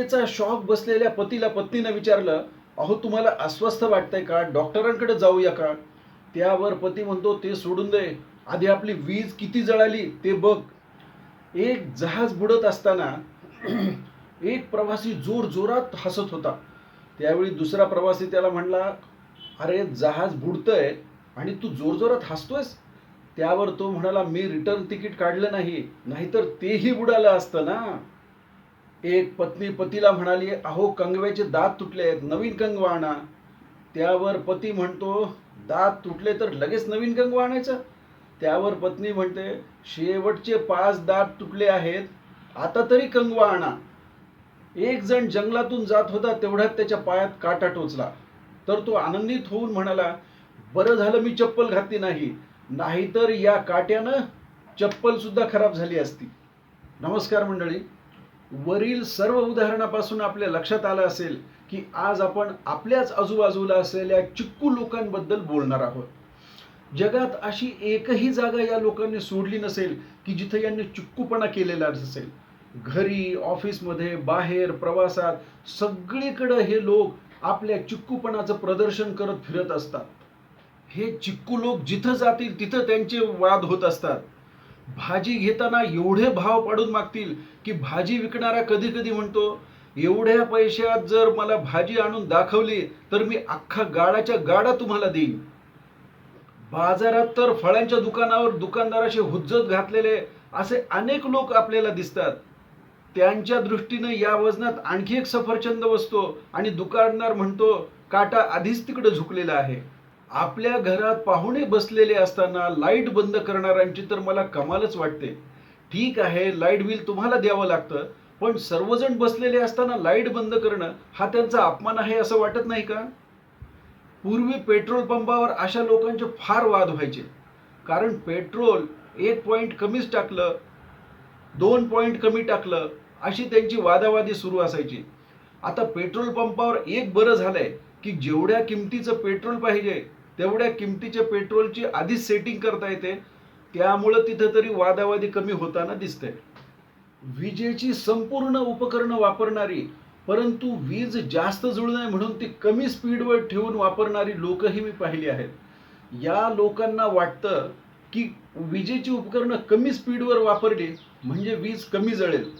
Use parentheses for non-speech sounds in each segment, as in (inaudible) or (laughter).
विजेचा शॉक बसलेल्या पतीला पत्नीनं विचारलं अहो तुम्हाला अस्वस्थ वाटतंय का? डॉक्टरांकडे जाऊया का? त्यावर पती म्हणतो ते सोडून दे. आधी आपली वीज किती जळाली ते बघ. एक जहाज बुडत असताना (clears throat) एक प्रवासी जोर जोरात हसत होता. त्यावेळी दुसरा प्रवासी त्याला म्हणला अरे जहाज बुडतंय आणि तू जोरजोरात हसतोयस? त्यावर तो म्हणाला मी रिटर्न तिकीट काढलं नाही नाहीतर तेही बुडालं असतं ना. एक पत्नी पतीला म्हणाली अहो कंगव्याचे दात तुटले आहेत नवीन कंगवा आणा. त्यावर पती म्हणतो दात तुटले तर लगेच नवीन कंगवा आणायचं? त्यावर पत्नी म्हणते शेवटचे पाच दात तुटले आहेत आता तरी कंगवा आणा. एक जण जंगलातून जात होता तेवढ्यात त्याच्या पायात काटा टोचला. तर तो आनंदित होऊन म्हणाला बरं झालं मी चप्पल घातली नाही नाहीतर या काट्यानं चप्पल सुद्धा खराब झाली असती. नमस्कार मंडळी. वरील सर्व उदाहरणापासून आपल्या लक्षात आलं असेल की आज आपण आपल्याच आजूबाजूला असलेल्या चिक्कू लोकांबद्दल बोलणार आहोत. जगात अशी एकही जागा या लोकांनी सोडली नसेल की जिथे यांनी चिक्कूपणा केलेला असेल घरी ऑफिसमध्ये बाहेर प्रवासात सगळीकडे हे लोक आपल्या चिक्कूपणाचं प्रदर्शन करत फिरत असतात. हे चिक्कू लोक जिथं जातील तिथं त्यांचे वाद होत असतात. भाजी घेताना एवढे भाव पाडून मागतील की भाजी विकणारा कधी कधी म्हणतो एवढ्या पैशात जर मला भाजी आणून दाखवली तर मी अख्खा गाडाच्या गाडा तुम्हाला देईन. बाजारात तर फळांच्या दुकानावर दुकानदाराशी हुज्जत घातलेले असे अनेक लोक आपल्याला दिसतात. त्यांच्या दृष्टीने या वजनात आणखी एक सफरचंद बसतो आणि दुकानदार म्हणतो काटा आधीच तिकडे झुकलेला आहे. आपल्या घरात पाहुणे बसलेले असताना लाइट बंद करणाऱ्यांची तर मला कमालच वाटते. ठीक आहे लाइट बिल तुम्हाला द्यावं लागतं पण सर्वजण बसलेले असताना लाइट बंद करणं हा त्यांचा अपमान आहे असं वाटत नाही का? पूर्वी पेट्रोल पंपावर अशा लोकांचे फार वाद व्हायचे. कारण पेट्रोल एक पॉईंट कमीच टाकलं दोन पॉईंट कमी टाकलं अशी त्यांची वादावादी सुरू असायची. आता पेट्रोल पंपावर एक बरं झालंय की जेवढ्या किमतीचं पेट्रोल पाहिजे तेवढ्या किमतीच्या पेट्रोलची आधीच सेटिंग करता येते. त्यामुळं तिथं तरी वादावादी कमी होताना दिसते विजेची संपूर्ण उपकरणं वापरणारी परंतु वीज जास्त जुळू नये म्हणून ती कमी स्पीडवर ठेवून वापरणारी लोकही मी पाहिली आहेत. या लोकांना वाटतं की विजेची उपकरणं कमी स्पीडवर वापरली म्हणजे वीज कमी जळेल.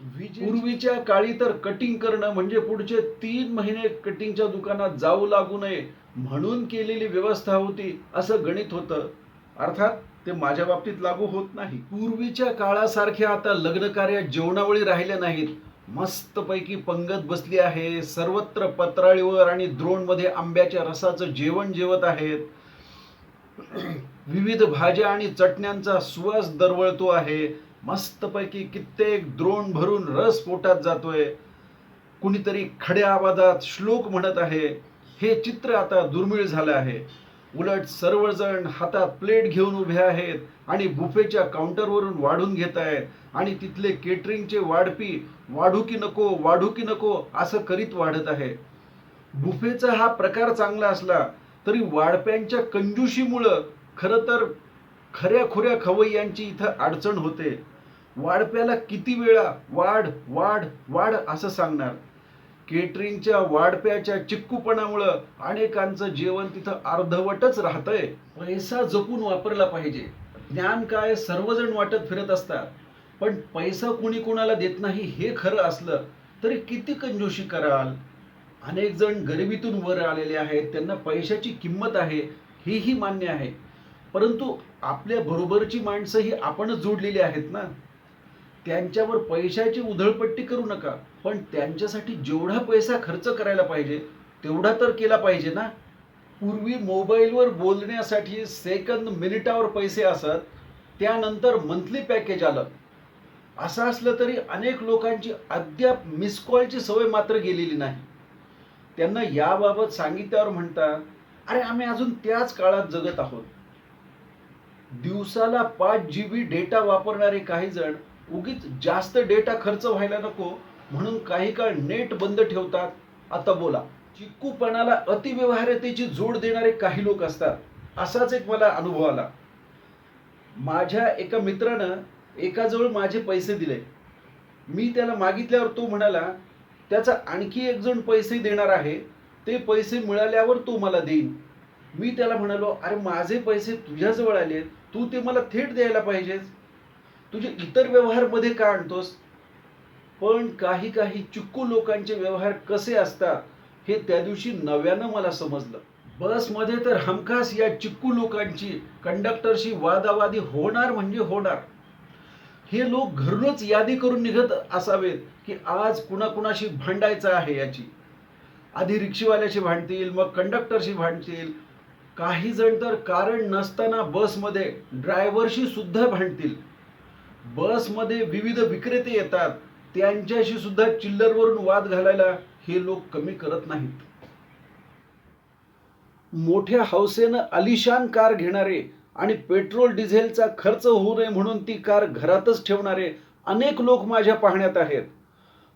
पूर्वीच्या काळी तर कटिंग करणं म्हणजे पुढचे तीन महिने कटिंगच्या दुकानात जाऊ लागू नये म्हणून केलेली व्यवस्था होती असं गणित होतं. अर्थात ते माझ्या बाबतीत लागू होत नाही. पूर्वीच्या काळासारख्या आता लग्न कार्यात जेवणावळी राहिल्या नाहीत. मस्तपैकी पंगत बसली आहे सर्वत्र पत्राळीवर आणि द्रोणमध्ये आंब्याच्या रसाचं जेवण जेवत आहेत. विविध भाज्या आणि चटण्यांचा सुवास दरवळतो आहे. मस्तपैकी कित्येक द्रोण भरून रस पोटात जातोय. कुणीतरी खड्या आवाजात श्लोक म्हणत आहे. हे चित्र आता दुर्मिळ झालं आहे. उलट सर्वजण हातात प्लेट घेऊन उभे आहेत आणि बुफेच्या काउंटरवरून वाढून घेत आहेत. आणि तिथले केटरिंगचे वाढपी वाढू की नको वाढू की नको असं करीत वाढत आहे. बुफेचा हा प्रकार चांगला असला तरी वाढप्यांच्या कंजूशीमुळं खरं तर खऱ्या खुऱ्या खवय्यांची इथं अडचण होते. वाढप्याला किती वेळा वाढ वाढ वाढ असं सांगणार. केटरिंगच्या वाढप्याच्या चिक्कूपणामुळं अनेकांचं जेवण तिथं अर्धवटच राहतंय. पैसा जपून वापरला पाहिजे. ज्ञान काय सर्वजण वाटत फिरत असतात. पण पैसा कुणी कुणाला देत नाही हे खरं असलं तरी किती कंजोशी कराल? अनेक जण गरिबीतून वर आलेले आहेत. त्यांना पैशाची किंमत आहे हेही मान्य आहे. परंतु आपल्या बरोबरची माणसं ही आपणच जोडलेली आहेत ना? त्यांच्यावर पैशाची उधळपट्टी करू नका. पण त्यांच्यासाठी जेवढा पैसा खर्च करायला पाहिजे तेवढा तर केला पाहिजे ना. पूर्वी मोबाईलवर बोलण्यासाठी सेकंद मिनिटावर पैसे असत त्यानंतर मंथली पॅकेज आलं. असं असलं तरी अनेक लोकांची अद्याप मिस कॉलची सवय मात्र गेलेली नाही. त्यांना याबाबत सांगितल्यावर म्हणतात अरे आम्ही अजून त्याच काळात जगत आहोत. दिवसाला पाच जी बी डेटा वापरणारे काही जण उगीच जास्त डेटा खर्च व्हायला नको म्हणून काही काळ नेट बंद ठेवतात. आता बोला चिक्कूपणाला अतिव्यवहार्यतेची जोड देणारे काही लोक असतात. असाच एक मला अनुभव आला. माझ्या एका मित्रानं एकाजवळ माझे पैसे दिले. मी त्याला मागितल्यावर तो म्हणाला त्याचा आणखी एक जण पैसे देणार आहे ते पैसे मिळाल्यावर तो मला देईन. मी त्याला म्हणालो अरे माझे पैसे तुझ्याजवळ आले तू ते मला थेट द्यायला पाहिजेस. तुझे इतर व्यवहारमध्ये का आणतोस? पण काही काही चिक्कू लोकांचे व्यवहार कसे असतात हे त्या दिवशी नव्यानं मला समजलं. बसमध्ये तर हमखास या चिक्कू लोकांची कंडक्टरशी वादावादी होणार म्हणजे होणार. हे लोक घरूनच यादी करून निघत असावेत की आज कुणाकुणाशी भांडायचं आहे याची. आधी रिक्षेवाल्याशी भांडतील मग कंडक्टरशी भांडतील. काही जण तर कारण नसताना बसमध्ये ड्रायव्हरशी सुद्धा भांडतील. बसमध्ये विविध विक्रेते येतात. त्यांच्याशी सुद्धा चिल्लरवरून वाद घालायला हे लोक कमी करत नाहीत. मोठ्या हौसेनं आलिशान कार घेणारे आणि पेट्रोल डिझेलचा खर्च होऊ नये म्हणून ती कार घरातच ठेवणारे अनेक लोक माझ्या पाहण्यात आहेत.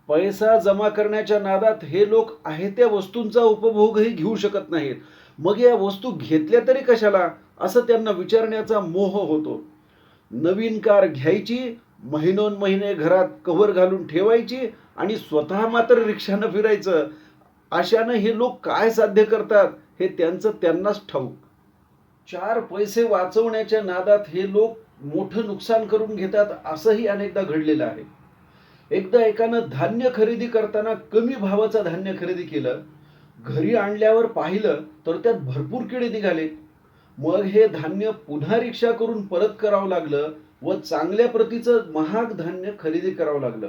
पैसा जमा करण्याच्या नादात हे लोक आहे त्या वस्तूंचा उपभोगही घेऊ शकत नाहीत. मग या वस्तू घेतल्या तरी कशाला? असं त्यांना विचारण्याचा मोह होतो. नवीन कार घ्यायची महिनोन महिने घरात कव्हर घालून ठेवायची आणि स्वतः मात्र रिक्षानं फिरायचं अशानं हे लोक काय साध्य करतात हे त्यांचं त्यांनाच ठाऊक. चार पैसे वाचवण्याच्या नादात हे लोक मोठं नुकसान करून घेतात असंही अनेकदा घडलेलं आहे. एकदा एकानं धान्य खरेदी करताना कमी भावाचं धान्य खरेदी केलं घरी आणल्यावर पाहिलं तर त्यात भरपूर किडे निघाले. मग हे धान्य पुन्हा रिक्षा करून परत करावं लागलं व चांगल्या प्रतीचं महाग धान्य खरेदी करावं लागलं.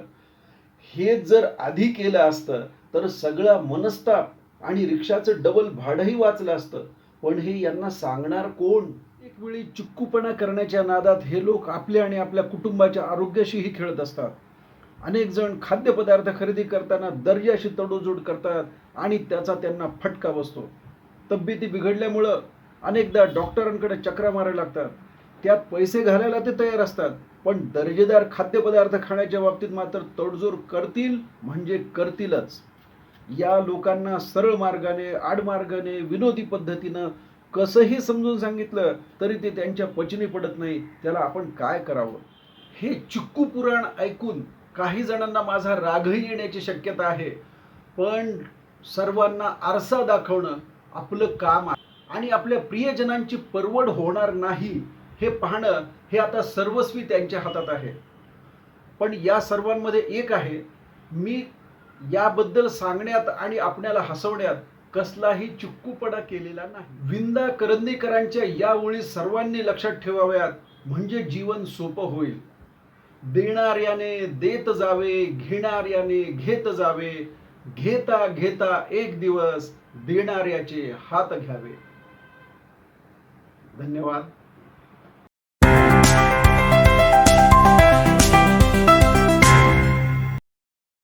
हे जर आधी केलं असतं तर सगळा मनस्ताप आणि रिक्षाचं डबल भाडंही वाचलं असतं. पण हे यांना सांगणार कोण? एक वेळी चिक्कूपणा करण्याच्या नादात हे लोक आपल्या आणि आपल्या कुटुंबाच्या आरोग्याशीही खेळत असतात. अनेक जण खाद्यपदार्थ खरेदी करताना दर्जाशी तडोजोड करतात आणि त्याचा त्यांना फटका बसतो. तब्येती बिघडल्यामुळं अनेकदा डॉक्टरांकडे चक्रा मारायला लागतात. त्यात पैसे घालायला ते तयार असतात. पण दर्जेदार खाद्यपदार्थ खाण्याच्या बाबतीत मात्र तडजोड करतील म्हणजे करतीलच. या लोकांना सरळ मार्गाने आडमार्गाने विनोदी पद्धतीनं कसंही समजून सांगितलं तरी ते त्यांच्या पचनी पडत नाही. त्याला आपण काय करावं? हे चिक्कू पुराण ऐकून काही जणांना माझा रागही येण्याची शक्यता आहे. पण सर्वांना आरसा दाखवणं आपलं काम आहे. आणि आपल्या प्रियजनांची परवड होणार नाही हे पाहणं हे आता सर्वस्वी त्यांच्या हातात आहे. पण या सर्वांमध्ये एक आहे मी याबद्दल सांगण्यात आणि आपल्याला हसवण्यात कसलाही चिक्कूपणा केलेला नाही. विंदा करंदीकरांच्या या ओळी सर्वांनी लक्षात ठेवाव्यात म्हणजे जीवन सोपं होईल. देणाऱ्याने देत जावे घेणाऱ्याने घेत जावे घेता घेता एक दिवस देणाऱ्याचे हात घ्यावे. धन्यवाद.